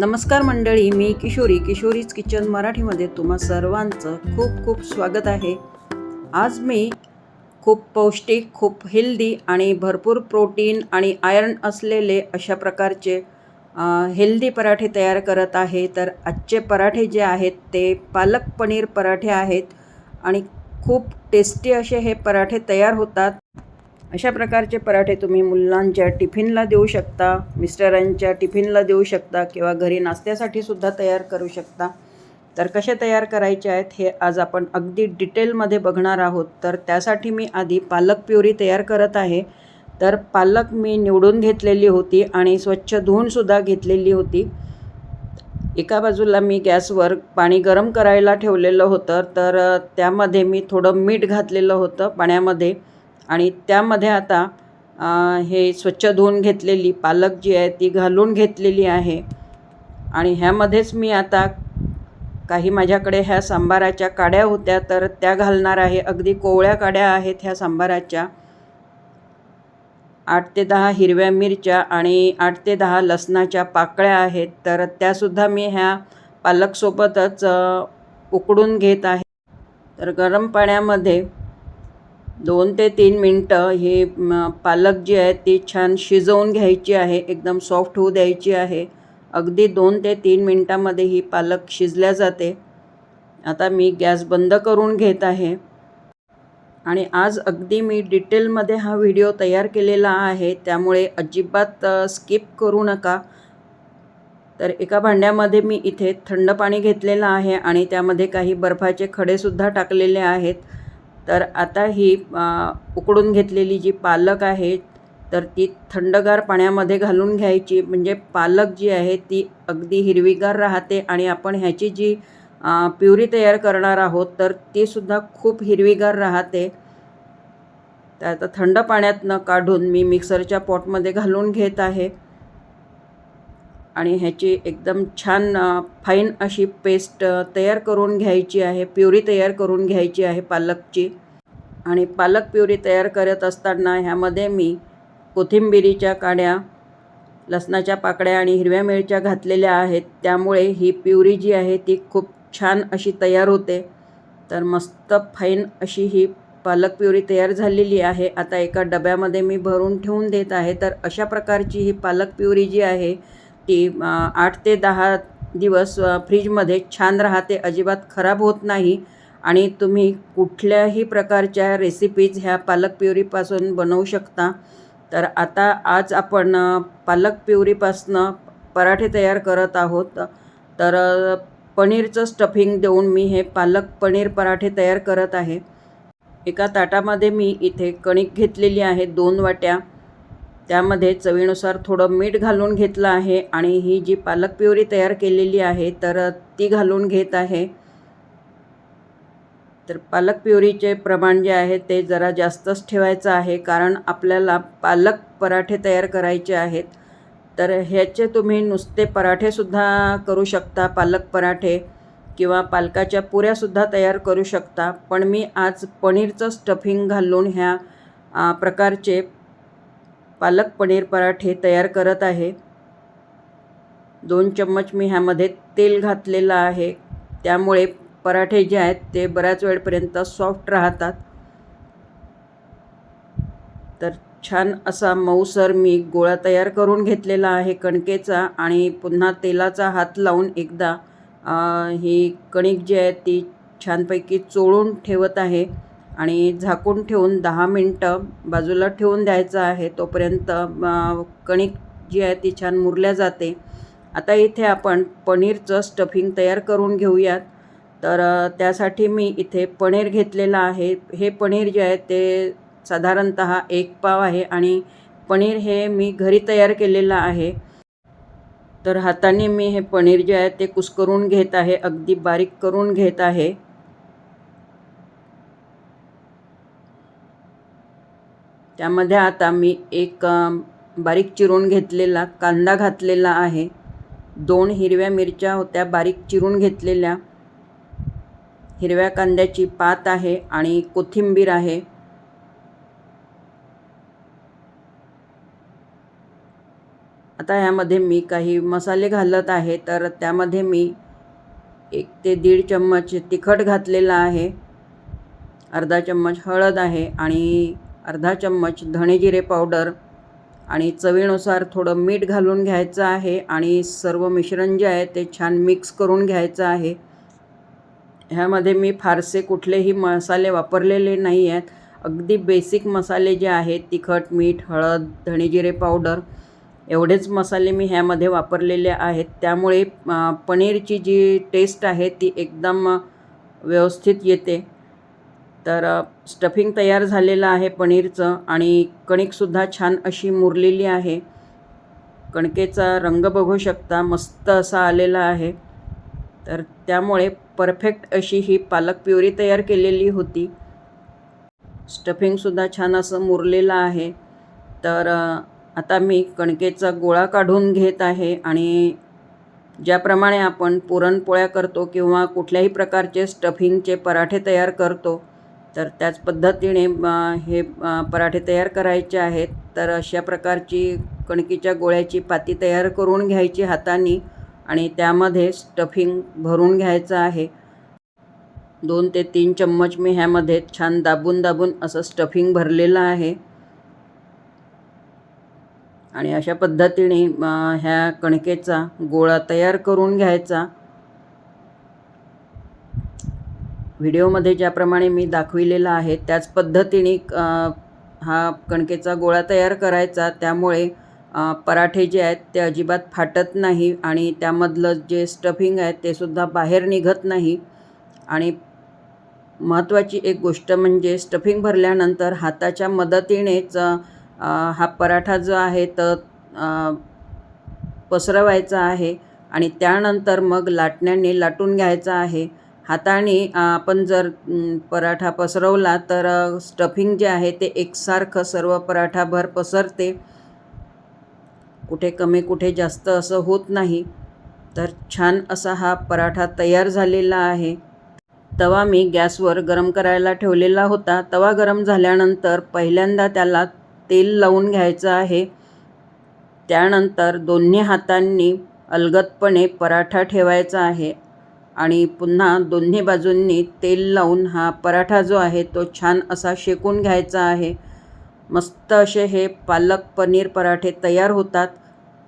नमस्कार मंडळी मी किशोरी किशोरीज किचन मराठीमध्ये तुम्हा सर्वांचं खूप खूप स्वागत आहे. आज मी खूप पौष्टिक खूप हेल्दी आणि भरपूर प्रोटीन आणि आयर्न असलेले अशा प्रकारचे हेल्दी पराठे तयार करत आहे. तर आजचे पराठे जे आहेत ते पालक पनीर पराठे आहेत आणि खूप टेस्टी असे हे पराठे तयार होतात. अशा प्रकारचे पराठे तुम्ही मुलांच्या टिफिनला देऊ शकता मिस्टरांच्या टिफिनला देऊ शकता किंवा घरी नाश्त्यासाठी सुद्धा तयार करू शकता. तर कसे तयार करायचे आहेत हे आज आपण अगदी डिटेलमध्ये बघणार आहोत. तर त्यासाठी मी आधी पालक प्युरी तयार करत आहे. तर पालक मी निवडून घेतलेली होती आणि स्वच्छ धुवूनसुद्धा घेतलेली होती. एका बाजूला मी गॅसवर पाणी गरम करायला ठेवलेलं होतं. तर त्यामध्ये मी थोडं मीठ घातलेलं होतं. पाण्यामध्ये आणि त्यामध्ये आता हे स्वच्छ धुवून घेतलेली पालक जी आहे ती घालून घेतलेली आहे. आणि ह्यामध्येच मी आता काही माझ्याकडे ह्या सांबाराच्या काड्या होत्या तर त्या घालणार आहे. अगदी कोवळ्या काड्या आहेत ह्या सांबाराच्या. आठ ते दहा हिरव्या मिरच्या आणि आठ ते दहा लसणाच्या पाकळ्या आहेत तर त्यासुद्धा मी ह्या पालकसोबतच उकडून घेत आहे. तर गरम पाण्यामध्ये दोन ते तीन मिनटं हे पालक जी आहे ती छान शिजवून घ्यायची आहे एकदम सॉफ्ट होऊ द्यायची आहे. अगदी दोन ते तीन मिनटामध्ये ही पालक शिजल्या जाते. आता मी गॅस बंद करून घेत आहे. आणि आज अगदी मी डिटेलमध्ये हा व्हिडिओ तयार केलेला आहे त्यामुळे अजिबात स्किप करू नका. तर एका भांड्यामध्ये मी इथे थंड पाणी घेतलेलं आहे आणि त्यामध्ये काही बर्फाचे खडेसुद्धा टाकलेले आहेत. तर आता ही उकडून घेतलेली जी पालक आहे तर ती थंडगार पाण्यामध्ये घालून घ्यायची. म्हणजे पालक जी आहे ती अगदी हिरवीगार राहते आणि आपण ह्याची जी प्युरी तयार करणार आहोत तर तीसुद्धा खूप हिरवीगार राहते. तर आता थंड पाण्यातनं काढून मी मिक्सरच्या पॉटमध्ये घालून घेत आहे. आणि ह्याची एकदम छान फाईन अशी पेस्ट तयार करून घ्यायची आहे. प्युरी तयार करून घ्यायची आहे पालकची. आणि पालक प्युरी तयार करत असताना ह्यामध्ये मी कोथिंबिरीच्या काड्या लसणाच्या पाकड्या आणि हिरव्या मिरच्या घातलेल्या आहेत. त्यामुळे ही प्युरी जी आहे ती खूप छान अशी तयार होते. तर मस्त फाईन अशी ही पालक प्युरी तयार झालेली आहे. आता एका डब्यामध्ये मी भरून ठेवून देत आहे. तर अशा प्रकारची ही पालक प्युरी जी आहे ती आठ ते दहा दिवस फ्रीजमध्ये छान राहते अजिबात खराब होत नाही. आणि तुम्ही कुठल्याही प्रकारच्या रेसिपीज ह्या पालक प्युरीपासून बनवू शकता. तर आता आज आपण पालक प्युरीपासनं पराठे तयार करत आहोत. तर पनीरचं स्टफिंग देऊन मी हे पालक पनीर पराठे तयार करत आहे. एका ताटामध्ये मी इथे कणिक घेतलेली आहे दोन वाट्या. त्यामध्ये चवीनुसार थोडं मीठ घालून घेतलं आहे आणि ही जी पालक प्युरी तयार केलेली आहे तर ती घालून घेत आहे. तर पालक प्युरीचे प्रमाण जे आहे ते जरा जास्तच ठेवायचं आहे कारण आपल्याला पालक पराठे तयार करायचे आहेत. तर ह्याचे तुम्ही नुसते पराठेसुद्धा करू शकता पालक पराठे किंवा पालकाच्या पुऱ्यासुद्धा तयार करू शकता. पण मी आज पनीरचं स्टफिंग घालून ह्या प्रकारचे पालक पनीर पराठे तयार करत आहे. दोन चम्मच मी ह्यामध्ये तेल घातलेलं आहे. त्यामुळे पराठे जे आहेत ते बऱ्याच वेळपर्यंत सॉफ्ट राहतात. तर छान असा मऊसर मी गोळा तयार करून घेतलेला आहे कणकेचा आणि पुन्हा तेलाचा हात लावून एकदा ही कणिक जी आहे ती छानपैकी चोळून ठेवत आहे. आणि झाकून ठेवून दहा मिनटं बाजूला ठेवून द्यायचं आहे. तोपर्यंत कणिक जी आहे ती छान मुरल्या जाते. आता इथे आपण पनीरचं स्टफिंग तयार करून घेऊयात. तर त्यासाठी मी इथे पनीर घेतलेलं आहे. हे पनीर जे आहे ते साधारणत एक पाव आहे आणि पनीर हे मी घरी तयार केलेलं आहे. तर हाताने मी हे पनीर जे आहे ते कुस्करून घेत आहे. अगदी बारीक करून घेत आहे. त्यामध्ये आता मी एक बारीक चिरून घेतलेला कांदा घातलेला आहे. दोन हिरव्या मिरच्या होत्या बारीक चिरून घेतलेल्या. हिरव्या कांद्याची पात आहे आणि कोथिंबीर आहे. आता ह्यामध्ये मी काही मसाले घालत आहे तर त्यामध्ये मी एक ते दीड चम्मच तिखट घातलेला आहे. अर्धा चम्मच हळद आहे आणि अर्धा चम्मच धणेजिरे पावडर आणि चवीनुसार थोडं मीठ घालून घ्यायचं आहे आणि सर्व मिश्रण जे आहे ते छान मिक्स करून घ्यायचं आहे. ह्यामध्ये मी फारसे कुठलेही मसाले वापरलेले नाही आहेत. अगदी बेसिक मसाले जे आहेत तिखट मीठ हळद धणेजिरे पावडर एवढेच मसाले मी ह्यामध्ये वापरलेले आहेत. त्यामुळे पनीरची जी टेस्ट आहे ती एकदम व्यवस्थित येते. तर स्टफिंग तयार झालेलं आहे पनीरचं आणि कणिकसुद्धा छान अशी मुरलेली आहे. कणकेचा रंग बघू शकता मस्त असा आलेला आहे. तर त्यामुळे परफेक्ट अशी ही पालक प्युरी तयार केलेली होती. स्टफिंगसुद्धा छान असं मुरलेलं आहे. तर आता मी कणकेचा गोळा काढून घेत आहे आणि ज्याप्रमाणे आपण पुरणपोळ्या करतो किंवा कुठल्याही प्रकारचे स्टफिंगचे पराठे तयार करतो तर त्याच पद्धतीने हे पराठे तयार करायचे आहेत. तर अशा प्रकारची कणकीच्या गोळ्याची पाती तयार करून घ्यायची हाताने आणि त्यामध्ये स्टफिंग भरून घ्यायचं आहे. दोन ते तीन चम्मच मी ह्यामध्ये छान दाबून दाबून असं स्टफिंग भरलेलं आहे. आणि अशा पद्धतीने ह्या कणकेचा गोळा तयार करून घ्यायचा. व्हिडिओमध्ये ज्याप्रमाणे मी दाखविलेला आहे त्याच पद्धतीने हा कणकेचा गोळा तयार करायचा. त्यामुळे पराठे जे आहेत ते अजिबात फाटत नाही आणि त्यामधलं जे स्टफिंग आहे ते सुद्धा बाहेर निघत नाही. आणि महत्त्वाची एक गोष्ट म्हणजे स्टफिंग भरल्यानंतर हाताच्या मदतीनेच हा पराठा जो आहे तर पसरवायचा आहे आणि त्यानंतर मग लाटण्याने लाटून घ्यायचा आहे. हाताने आपण जर पराठा पसरवला तर स्टफिंग जे आहे ते एकसारखं सर्व पराठाभर पसरते. कुठे कमी कुठे जास्त असं होत नाही. तर छान असा हा पराठा तयार झालेला आहे. तवा मी गॅसवर गरम करायला ठेवलेला होता. तवा गरम झाल्यानंतर पहिल्यांदा त्याला तेल लावून घ्यायचं आहे. त्यानंतर दोन्ही हातांनी अलगदपणे पराठा ठेवायचा आहे. आणि पुन्हा दोन्ही बाजूंनी तेल लावून हा पराठा जो आहे तो छान असा शेकून घ्यायचा आहे. मस्त असे हे पालक पनीर पराठे तयार होतात.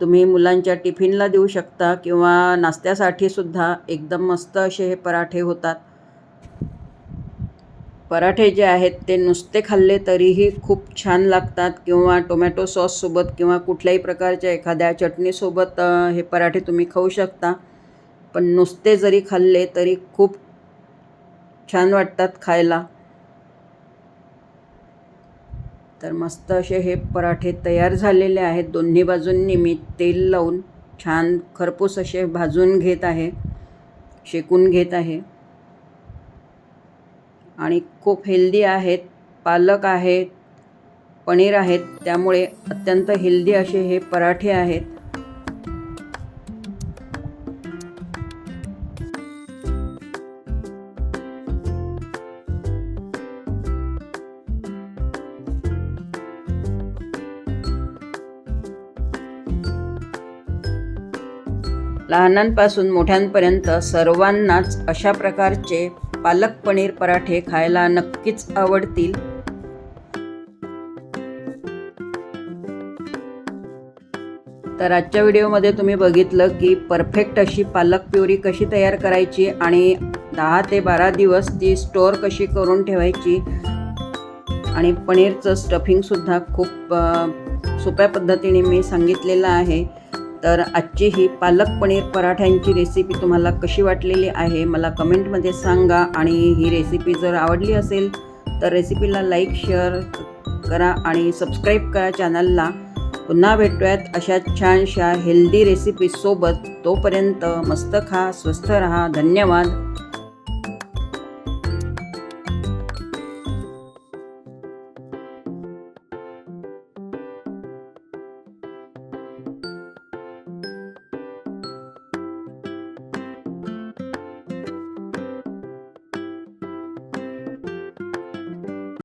तुम्ही मुलांच्या टिफिनला देऊ शकता किंवा नाश्त्यासाठीसुद्धा एकदम मस्त असे हे पराठे होतात. पराठे जे आहेत ते नुसते खाल्ले तरीही खूप छान लागतात किंवा टोमॅटो सॉससोबत किंवा कुठल्याही प्रकारच्या एखाद्या चटणीसोबत हे पराठे तुम्ही खाऊ शकता. पण नुसते जरी खाल्ले तरी खूप छान वाटतात खायला. तर मस्त असे हे पराठे तयार झालेले आहेत. दोन्ही बाजूंनी मी तेल लावून छान खरपूस असे भाजून घेत आहे शेकून घेत आहे. आणि खूप हेल्दी आहेत. पालक आहेत पनीर आहेत. त्यामुळे अत्यंत हेल्दी असे हे पराठे आहेत. लहानांपासून मोठ्यांपर्यंत सर्वांनाच अशा प्रकारचे पालक पनीर पराठे खायला नक्कीच आवडतील. तर आजच्या व्हिडिओमध्ये तुम्ही बघितलं की परफेक्ट अशी पालक प्युरी कशी तयार करायची आणि दहा ते बारा दिवस ती स्टोअर कशी करून ठेवायची. आणि पनीरचं स्टफिंगसुद्धा खूप सोप्या पद्धतीने मी सांगितलेलं आहे. तर आजची ही पालक पनीर पराठ्यांची रेसिपी तुम्हाला कशी वाटलेली आहे मला कमेंटमध्ये सांगा. आणि ही रेसिपी जर आवडली असेल तर रेसिपीला लाईक शेअर करा आणि सबस्क्राईब करा चॅनलला पुन्हा भेटूयात अशा छानशा हेल्दी रेसिपीसोबत तोपर्यंत मस्त खा स्वस्थ रहा. धन्यवाद.